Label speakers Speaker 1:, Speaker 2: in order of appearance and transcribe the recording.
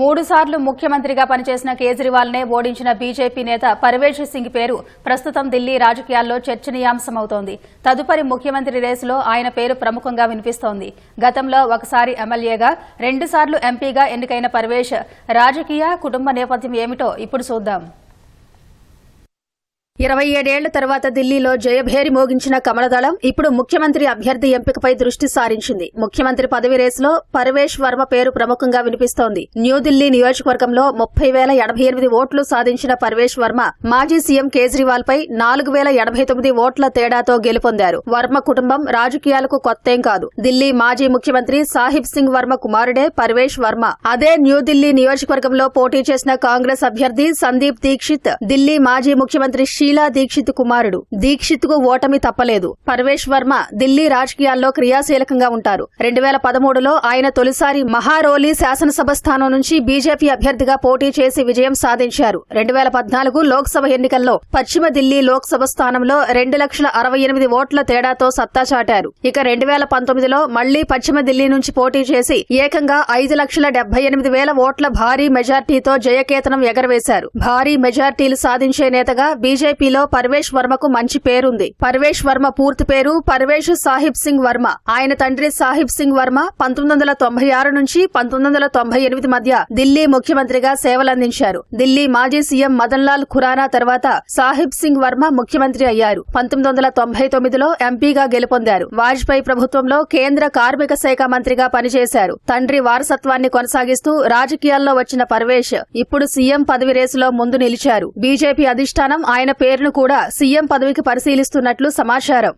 Speaker 1: మూడు సార్లు ముఖ్యమంత్రిగా పనిచేసిన కేజ్రీవాల్నే ఓడించిన బీజేపీ నేత పర్వేజ్ సింగ్ పేరు ప్రస్తుతం ఢిల్లీ రాజకీయాల్లో చర్చనీయాంశమవుతోంది. తదుపరి ముఖ్యమంత్రి రేసులో ఆయన పేరు ప్రముఖంగా వినిపిస్తోంది. గతంలో ఒకసారి ఎమ్మెల్యేగా రెండుసార్లు ఎంపీగా ఎన్నికైన పర్వేష్ రాజకీయ కుటుంబ నేపథ్యం ఏమిటో ఇప్పుడు చూద్దాం. ఇరవై ఏడేళ్ళ తర్వాత ఢిల్లీలో జయభేరి మోగించిన కమలదళం ఇప్పుడు ముఖ్యమంత్రి అభ్యర్థి ఎంపికపై దృష్టి సారించింది. ముఖ్యమంత్రి పదవి రేసులో పరవేష్ వర్మ పేరు ప్రముఖంగా వినిపిస్తోంది. న్యూఢిల్లీ నియోజకవర్గంలో ముప్పై వేల ఎనభై ఎనిమిది ఓట్లు సాధించిన పర్వేష్ వర్మ మాజీ సీఎం కేజ్రీవాల్ పై నాలుగు వేల ఎనభై తొమ్మిది ఓట్ల తేడాతో గెలుపొందారు. వర్మ కుటుంబం రాజకీయాలకు కొత్తేం కాదు. ఢిల్లీ మాజీ ముఖ్యమంత్రి సాహిబ్ సింగ్ వర్మ కుమారుడే పరవేష్ వర్మ. అదే న్యూఢిల్లీ నియోజకవర్గంలో పోటీ చేసిన కాంగ్రెస్ అభ్యర్థి సందీప్ దీక్షిత్ ఢిల్లీ మాజీ ముఖ్యమంత్రి షీలా దీక్షిత్ కుమారుడు. దీక్షిత్కు ఓటమి తప్పలేదు. పర్వేష్ వర్మ ఢిల్లీ రాజకీయాల్లో క్రియాశీలకంగా ఉంటారు. రెండు వేల పదమూడులో ఆయన తొలిసారి మహారోలి శాసనసభ స్థానం నుంచి బీజేపీ అభ్యర్థిగా పోటీ చేసి విజయం సాధించారు. రెండు వేల పద్నాలుగు లోక్సభ ఎన్నికల్లో పశ్చిమ ఢిల్లీ లోక్సభ స్థానంలో రెండు లక్షల అరవై ఎనిమిది ఓట్ల తేడాతో సత్తా చాటారు. ఇక రెండు వేల పంతొమ్మిదిలో మళ్ళీ పశ్చిమ ఢిల్లీ నుంచి పోటీ చేసి ఏకంగా ఐదు లక్షల డెబ్బై ఎనిమిది వేల ఓట్ల భారీ మెజార్టీతో జయకేతనం ఎగరవేశారు. భారీ మెజార్టీలు సాధించే నేతగా బీజేపీ బీజేపీలో పర్వేష్ వర్మకు మంచి పేరుంది. పర్వేష్ వర్మ పూర్తి పేరు పర్వేష్ సాహిబ్ సింగ్ వర్మ. ఆయన తండ్రి సాహిబ్ సింగ్ వర్మ పంతొమ్మిది వందల తొంభై ఆరు నుంచి పంతొమ్మిది వందల తొంభై ఎనిమిది మధ్య ఢిల్లీ ముఖ్యమంత్రిగా సేవలందించారు. ఢిల్లీ మాజీ సీఎం మదన్ లాల్ ఖురానా తర్వాత సాహిబ్ సింగ్ వర్మ ముఖ్యమంత్రి అయ్యారు. పంతొమ్మిది వందల తొంభై తొమ్మిదిలో ఎంపీగా గెలుపొందారు. వాజ్పేయి ప్రభుత్వంలో కేంద్ర కార్మిక శాఖ మంత్రిగా పనిచేశారు. తండ్రి వారసత్వాన్ని కొనసాగిస్తూ రాజకీయాల్లో వచ్చిన పర్వేష్ ఇప్పుడు సీఎం పదవి రేసులో ముందు నిలిచారు. బీజేపీ అధిష్టానం ఆయన పేరును కూడా సీఎం పదవికి పరిశీలిస్తున్నట్లు సమాచారం.